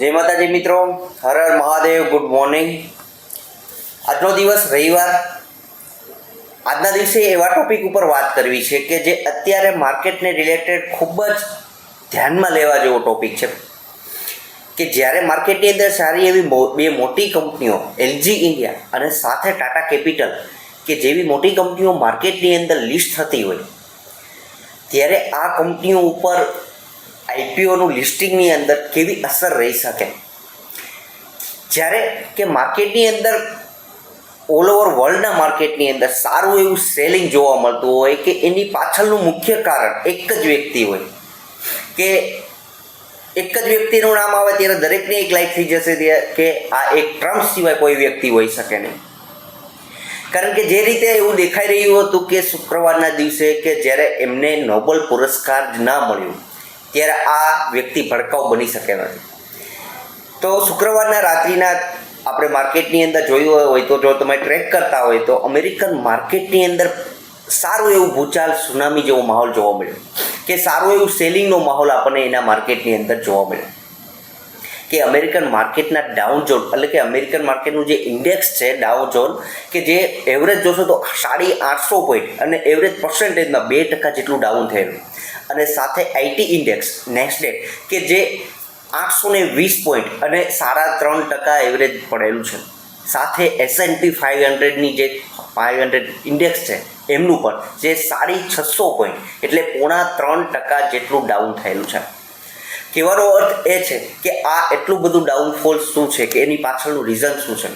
જય માતાજી મિત્રો, હર હર મહાદેવ ગુડ મોર્નિંગ આજનો દિવસ રવિવાર. આજના દિવસે એવા ટોપિક ઉપર વાત કરવી છે કે જે અત્યારે માર્કેટને રિલેટેડ ખૂબ જ ધ્યાનમાં લેવા જેવો ટોપિક છે. કે જ્યારે માર્કેટની અંદર સારી એવી બે મોટી કંપનીઓ, એલજી ઇન્ડિયા અને સાથે ટાટા કેપિટલ કે જેવી મોટી કંપનીઓ માર્કેટની અંદર લિસ્ટ થતી હોય, ત્યારે આ કંપનીઓ ઉપર આઈપીઓનું લિસ્ટિંગની અંદર કેવી અસર રહી શકે? જ્યારે કે માર્કેટની અંદર ઓલ ઓવર વર્લ્ડના માર્કેટની અંદર સારું એવું સેલિંગ જોવા મળતું હોય કે એની પાછળનું મુખ્ય કારણ એક જ વ્યક્તિ હોય કે એક જ વ્યક્તિનું નામ આવે ત્યારે દરેકને એક લાઈક થઈ જશે કે આ એક ટ્રમ્પ સિવાય કોઈ વ્યક્તિ હોઈ શકે નહીં. કારણ કે જે રીતે એવું દેખાઈ રહ્યું હતું કે શુક્રવારના દિવસે કે જ્યારે એમને નોબલ પુરસ્કાર જ ના મળ્યો ત્યારે આ વ્યક્તિ ભડકાઉ બની શકે નથી. તો શુક્રવારના રાત્રિના આપણે માર્કેટની અંદર જોયું હોય તો જો તમે ટ્રેક કરતા હોય તો અમેરિકન માર્કેટની અંદર સારું એવું ભૂચાલ, સુનામી જેવો માહોલ જોવા મળ્યો. કે સારું એવું સેલિંગનો માહોલ આપણને એના માર્કેટની અંદર જોવા મળ્યો. કે અમેરિકન માર્કેટના ડાઉન ઝોન એટલે કે અમેરિકન માર્કેટનું જે ઇન્ડેક્સ છે ડાઉન ઝોન કે જે એવરેજ જોશો તો સાડી આઠસો પોઈન્ટ અને એવરેજ પર્સન્ટેજમાં બે ટકા જેટલું ડાઉન થયેલું. અને સાથે આઈટી ઇન્ડેક્સ નેક્સ્ટ કે જે આઠસો ને વીસ પોઈન્ટ અને સાડા ત્રણ ટકા એવરેજ પડેલું છે. સાથે એસએનપી ફાઇવ હંડ્રેડની જે ફાઇવ હંડ્રેડ ઇન્ડેક્સ છે, એમનું પણ જે સાડી છસો પોઈન્ટ એટલે પોણા ત્રણ ટકા જેટલું ડાઉન થયેલું છે. કહેવાનો અર્થ એ છે કે આ એટલું બધું ડાઉનફોલ શું છે કે એની પાછળનું રીઝન શું છે?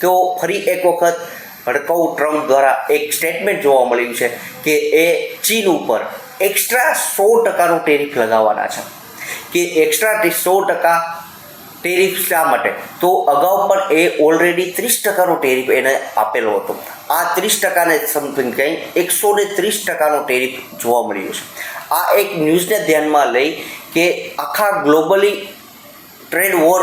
તો ફરી એક વખત ભડકાઉ ટ્રમ્પ દ્વારા એક સ્ટેટમેન્ટ જોવા મળ્યું છે કે એ ચીન ઉપર એક્સ્ટ્રા સો ટકાનો ટેરિફ લગાવવાના છે. કે એક્સ્ટ્રા સો ટકા ટેરિફ શા માટે? તો અગાઉ પણ એ ઓલરેડી ત્રીસ ટકાનો ટેરિફ એને આપેલો હતો. આ ત્રીસ ટકાને સમથિંગ કંઈ? એકસો ને ત્રીસ ટકાનો ટેરિફ જોવા મળ્યો છે. આ એક ન્યૂઝને ધ્યાનમાં લઈ કે આખા ગ્લોબલી ટ્રેડ વોર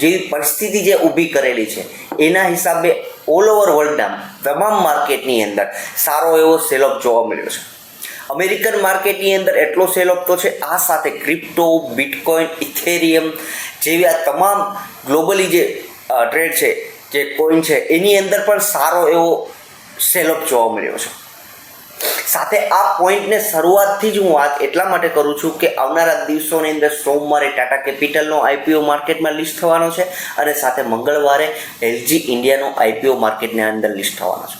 જેવી પરિસ્થિતિ જે ઊભી કરેલી છે, એના હિસાબે ઓલ ઓવર વર્લ્ડના તમામ માર્કેટની અંદર સારો એવો સેલઅપ જોવા મળ્યો છે. અમેરિકન માર્કેટની અંદર એટલો સેલઅપ તો છે, આ સાથે ક્રિપ્ટો બિટકોઇન ઇથેરિયમ જેવી આ તમામ ગ્લોબલી જે ટ્રેડ છે, જે કોઈન છે, એની અંદર પણ સારો એવો સેલઅપ જોવા મળ્યો છે. સાથે આ પોઈન્ટને શરૂઆતથી જ હું વાત એટલા માટે કરું છું કે આવનારા દિવસોની અંદર સોમવારે ટાટા કેપિટલનો આઈપીઓ માર્કેટમાં લિસ્ટ થવાનો છે અને સાથે મંગળવારે એલજી ઇન્ડિયાનો આઈપીઓ માર્કેટની અંદર લિસ્ટ થવાનો છે.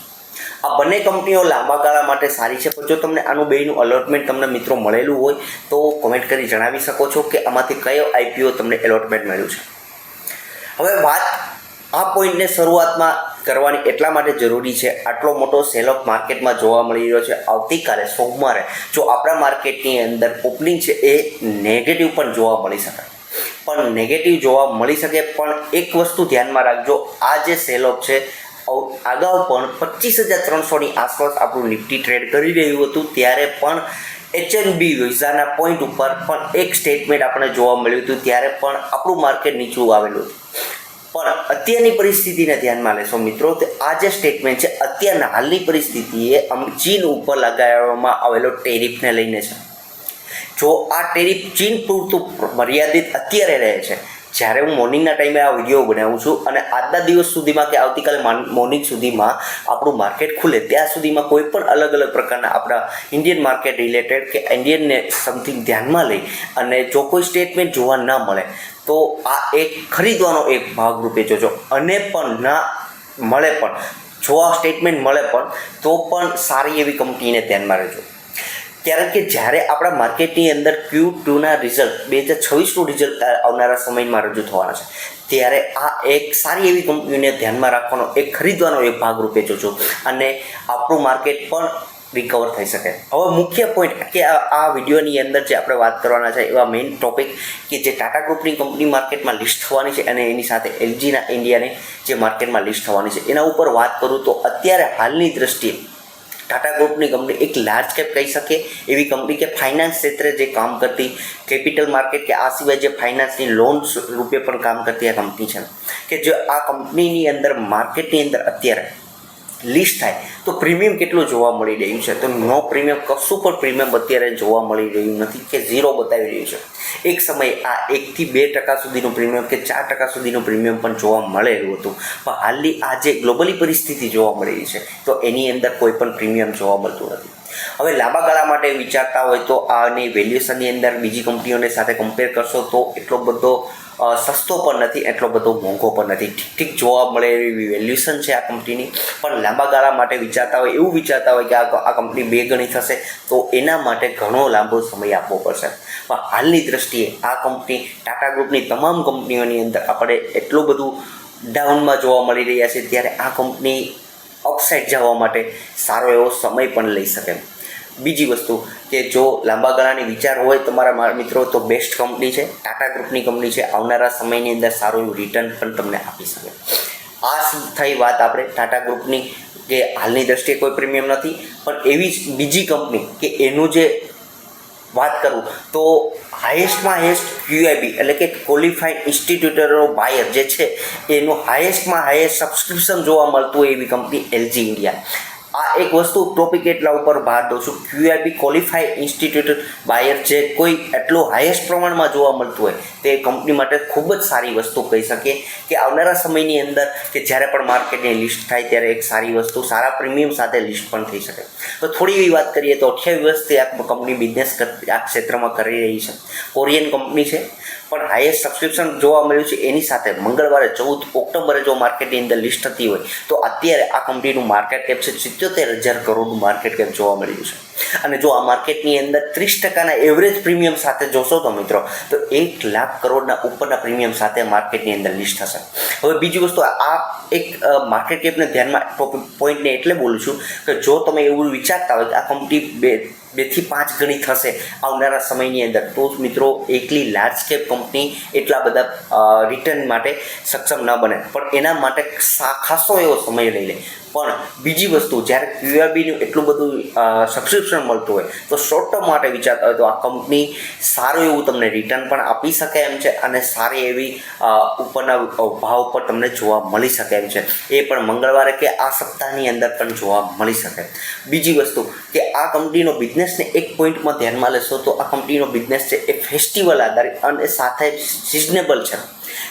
આ બંને કંપનીઓ લાંબા ગાળા માટે સારી છે, પણ જો તમને આનું બેનું અલોટમેન્ટ તમને મિત્રો મળેલું હોય, તો કોમેન્ટ કરી જણાવી શકો છો કે આમાંથી કયો આઈપીઓ તમને એલોટમેન્ટ મળ્યું છે. હવે વાત આ પોઈન્ટને શરૂઆતમાં કરવાની એટલા માટે જરૂરી છે. આટલો મોટો સેલ માર્કેટમાં જોવા મળી રહ્યો છે. આવતીકાલે સોમવારે જો આપણા માર્કેટની અંદર ઓપનિંગ છે એ નેગેટિવ પણ જોવા મળી શકે. પણ નેગેટિવ જોવા મળી શકે પણ એક વસ્તુ ધ્યાનમાં રાખજો. આ જે સેલ છે અગાઉ પણ પચીસ હજાર ત્રણસોની આસપાસ આપણું નિફ્ટી ટ્રેડ કરી રહ્યું હતું. ત્યારે પણ એચએનબી વિઝાના પોઈન્ટ ઉપર પણ એક સ્ટેટમેન્ટ આપણે જોવા મળ્યું હતું. ત્યારે પણ આપણું માર્કેટ નીચું આવેલું હતું. પણ અત્યારની પરિસ્થિતિને ધ્યાનમાં લેશો મિત્રો, તો આ જે સ્ટેટમેન્ટ છે, અત્યારના હાલની પરિસ્થિતિએ ચીન ઉપર લગાવવામાં આવેલો ટેરિફને લઈને છે. જો આ ટેરિફ ચીન પૂરતું મર્યાદિત અત્યારે રહે છે જ્યારે હું મોર્નિંગના ટાઈમે આ વીડિયો બનાવું છું અને આજના દિવસ સુધીમાં કે આવતીકાલે મોર્નિંગ સુધીમાં આપણું માર્કેટ ખુલે, ત્યાં સુધીમાં કોઈ પણ અલગ અલગ પ્રકારના આપણા ઇન્ડિયન માર્કેટ રિલેટેડ કે ઇન્ડિયનને સમથિંગ ધ્યાનમાં લઈ અને જો કોઈ સ્ટેટમેન્ટ જોવા ન મળે, તો આ એક ખરીદવાનો એક ભાગરૂપે જોજો. અને પણ ના મળે પણ, જો આ સ્ટેટમેન્ટ મળે પણ, તો પણ સારી એવી કંપનીને ધ્યાનમાં રહેજો. કારણ કે જ્યારે આપણા માર્કેટની અંદર ક્યુ ટુના રિઝલ્ટ બે હજાર છવ્વીસનું રિઝલ્ટ આવનારા સમયમાં રજૂ થવાના છે. ત્યારે આ એક સારી એવી કંપનીને ધ્યાનમાં રાખવાનો, એક ખરીદવાનો એક ભાગરૂપે જોજો અને આપણું માર્કેટ પણ રિકવર થઈ શકે. હવે મુખ્ય પોઈન્ટ કે આ આ વિડીયોની અંદર જે આપણે વાત કરવાના છે, એવા મેઇન ટોપિક કે જે ટાટા ગ્રુપની કંપની માર્કેટમાં લિસ્ટ થવાની છે અને એની સાથે એલજીના ઇન્ડિયાને જે માર્કેટમાં લિસ્ટ થવાની છે. એના ઉપર વાત કરું તો અત્યારે હાલની દ્રષ્ટિએ ટાટા ગ્રુપની કંપની એક લાર્જ કેપ કહી શકીએ. એવી કંપની કે ફાઇનાન્સ ક્ષેત્રે જે કામ કરતી કેપિટલ માર્કેટ કે આ સિવાય જે ફાઇનાન્સની લોન રૂપે પણ કામ કરતી આ કંપની છે. કે જો આ કંપનીની અંદર માર્કેટની અંદર અત્યારે લિસ્ટ થાય. તો પ્રીમિયમ કેટલું જોવા મળી રહ્યું છે? તો નો પ્રીમિયમ કશું પણ પ્રીમિયમ અત્યારે જોવા મળી રહ્યું નથી કે ઝીરો બતાવી રહ્યું છે. એક સમયે આ એકથી બે ટકા સુધીનું પ્રીમિયમ કે ચાર ટકા સુધીનું પ્રીમિયમ પણ જોવા મળેલું હતું. પણ હાલની આ જે ગ્લોબલી પરિસ્થિતિ જોવા મળી રહી છે, તો એની અંદર કોઈ પણ પ્રીમિયમ જોવા મળતું નથી. હવે લાંબા ગાળા માટે વિચારતા હોય તો આની વેલ્યુએશનની અંદર બીજી કંપનીઓને સાથે કમ્પેર કરશો તો એટલો બધો સસ્તો પણ નથી, એટલો બધો મોંઘો પણ નથી. ઠીક ઠીક જોવા મળે એવી વેલ્યુએશન છે આ કંપનીની. પણ લાંબા ગાળા માટે વિચારતા હોય, એવું વિચારતા હોય કે આ આ કંપની બે ગણી થશે, તો એના માટે ઘણો લાંબો સમય આપવો પડશે. પણ હાલની દ્રષ્ટિએ આ કંપની, ટાટા ગ્રુપની તમામ કંપનીઓની અંદર આપણે એટલું બધું ડાઉનમાં જોવા મળી રહ્યા છે ત્યારે આ કંપની અપસાઇડ જવા માટે સારો એવો સમય પણ લઈ શકે બીજી વસ્તુ કે જો લાંબા ગાળાની વિચાર હોય તમારા મિત્રો, તો બેસ્ટ કંપની છે. ટાટા ગ્રુપની કંપની છે. આવનારા સમયની અંદર સારું એવું રિટર્ન પણ તમને આપી શકે. આ થઈ વાત આપણે ટાટા ગ્રુપની કે હાલની દ્રષ્ટિએ કોઈ પ્રીમિયમ નથી. પણ એવી જ બીજી કંપની કે એનું જે વાત કરું, તો હાઈએસ્ટમાં હાઈએસ્ટ ક્યુઆઈબી એટલે કે ક્વોલિફાઈડ ઇન્સ્ટિટ્યુટરો બાયર જે છે, એનું હાઈએસ્ટમાં હાઈએસ્ટ સબસ્ક્રિપ્શન જોવા મળતું હોય એવી કંપની એલજી ઇન્ડિયા આ એક વસ્તુ ટોપિક એટલા ઉપર ભાર દઉં છું. ક્યુઆઈબી ક્વોલિફાઈડ ઇન્સ્ટિટ્યુટ બાયર જે કોઈ એટલું હાઈએસ્ટ પ્રમાણમાં જોવા મળતું હોય, તે કંપની માટે ખૂબ જ સારી વસ્તુ કહી શકીએ કે આવનારા સમયની અંદર કે જ્યારે પણ માર્કેટની લિસ્ટ થાય ત્યારે એક સારી વસ્તુ, સારા પ્રીમિયમ સાથે લિસ્ટ પણ થઈ શકે. તો થોડી એવી વાત કરીએ તો અઠ્યાવીસ વર્ષથી આ કંપની બિઝનેસ આ ક્ષેત્રમાં કરી રહી છે. કોરિયન કંપની છે. પણ હાઈએસ્ટ સબસ્ક્રિપ્શન જોવા મળ્યું છે, એની સાથે મંગળવારે ચૌદ ઓક્ટોબરે જો માર્કેટની અંદર લિસ્ટ થતી હોય, તો અત્યારે આ કંપનીનું માર્કેટ કેપ છે સિત્યોતેર હજાર કરોડનું માર્કેટ કેપ જોવા મળ્યું છે. અને જો આ માર્કેટની અંદર ત્રીસ ટકાના એવરેજ પ્રીમિયમ સાથે જોશો તો મિત્રો, તો એક લાખ કરોડના ઉપરના પ્રીમિયમ સાથે માર્કેટની અંદર લિસ્ટ થશે. હવે બીજી વસ્તુ, આ એક માર્કેટ કેપને ધ્યાનમાં પોઈન્ટને એટલે બોલું છું કે જો તમે એવું વિચારતા હોય કે આ કંપની બે બેથી પાંચ ગણી થશે આવનારા સમયની અંદર, તો મિત્રો એકલી લાર્જ કેપ કંપની એટલા બધા રિટર્ન માટે સક્ષમ ન બને. પણ એના માટે ખાસો એવો સમય લઈ લે. પણ બીજી વસ્તુ, જ્યારે ક્યુઆરબીનું એટલું બધું સબસ્ક્રિપ્શન મળતું હોય, તો શોર્ટ ટર્મ માટે વિચારતા હોય તો આ કંપની સારું એવું તમને રિટર્ન પણ આપી શકે એમ છે અને સારી એવી ઉપરના ભાવ પર તમને જોવા મળી શકે એમ છે. એ પણ મંગળવારે કે આ સપ્તાહની અંદર પણ જોવા મળી શકે. બીજી વસ્તુ કે આ કંપનીનો બિઝનેસને એક પોઈન્ટમાં ધ્યાનમાં લેશો તો આ કંપનીનો બિઝનેસ છે એ ફેસ્ટિવલ આધારિત અને સાથે સિઝનેબલ છે.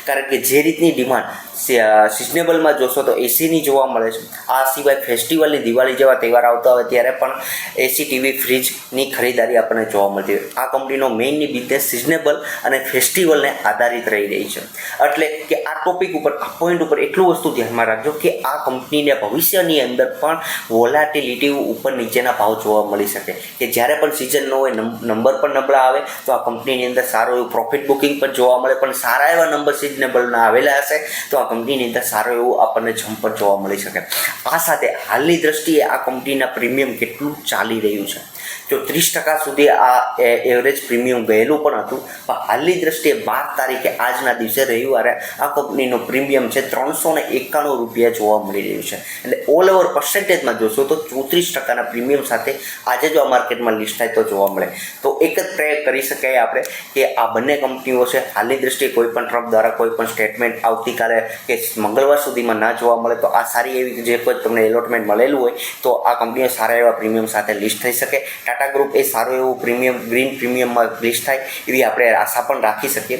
કારણ કે જે રીતની ડિમાન્ડ સિઝનેબલમાં જોશો તો એસીની જોવા મળે છે. આ સિવાય ફેસ્ટિવલની દિવાળી જેવા તહેવાર આવતા હોય ત્યારે પણ એસી ટીવી ફ્રીજની ખરીદારી આપણને જોવા મળતી હોય. આ કંપનીનો મેઇનની બિઝનેસ સિઝનેબલ અને ફેસ્ટિવલને આધારિત રહી રહી છે. એટલે કે આ ટોપિક ઉપર, આ પોઈન્ટ ઉપર એટલું વસ્તુ ધ્યાનમાં રાખજો કે આ કંપનીને ભવિષ્યની અંદર પણ વોલાટિલિટી ઉપર નીચેના ભાવ જોવા મળી શકે. કે જ્યારે પણ સિઝન ન હોય નંબર પણ નબળા આવે, તો આ કંપનીની અંદર સારું એવું પ્રોફિટ બુકિંગ પણ જોવા મળે. પણ સારા એવા નંબર સિઝનેબલના આવેલા હશે, તો આ કંપનીની અંદર સારો એવો આપણને જમ્પર જોવા મળી શકે. આ સાથે હાલની દ્રષ્ટિએ આ કંપનીના પ્રીમિયમ કેટલું ચાલી રહ્યું છે? જો ત્રીસ ટકા સુધી આ એવરેજ પ્રીમિયમ ગયેલું પણ હતું, પણ હાલની દ્રષ્ટિએ બાર તારીખે આજના દિવસે રવિવારે આ કંપનીનું પ્રીમિયમ છે ત્રણસો ને એકાણું રૂપિયા જોવા મળી રહ્યું છે. એટલે ઓલ ઓવર પર્સન્ટેજમાં જોશો તો ચોત્રીસ ટકાના પ્રીમિયમ સાથે આજે જો આ માર્કેટમાં લિસ્ટ થાય તો જોવા મળે. તો એક જ પ્રયત્ન કરી શકાય આપણે કે આ બંને કંપનીઓ છે, હાલની દ્રષ્ટિએ કોઈ પણ ટ્રમ્પ દ્વારા કોઈ પણ સ્ટેટમેન્ટ આવતીકાલે કે મંગળવાર સુધીમાં ના જોવા મળે, તો આ સારી એવી જે કોઈ તમને એલોટમેન્ટ મળેલું હોય, તો આ કંપનીઓ સારા એવા પ્રીમિયમ સાથે લિસ્ટ થઈ શકે. ટાટા ગ્રુપ એ સારું એવું પ્રીમિયમ, ગ્રીન પ્રીમિયમમાં લિસ્ટ થાય એવી આપણે આશા પણ રાખી શકીએ.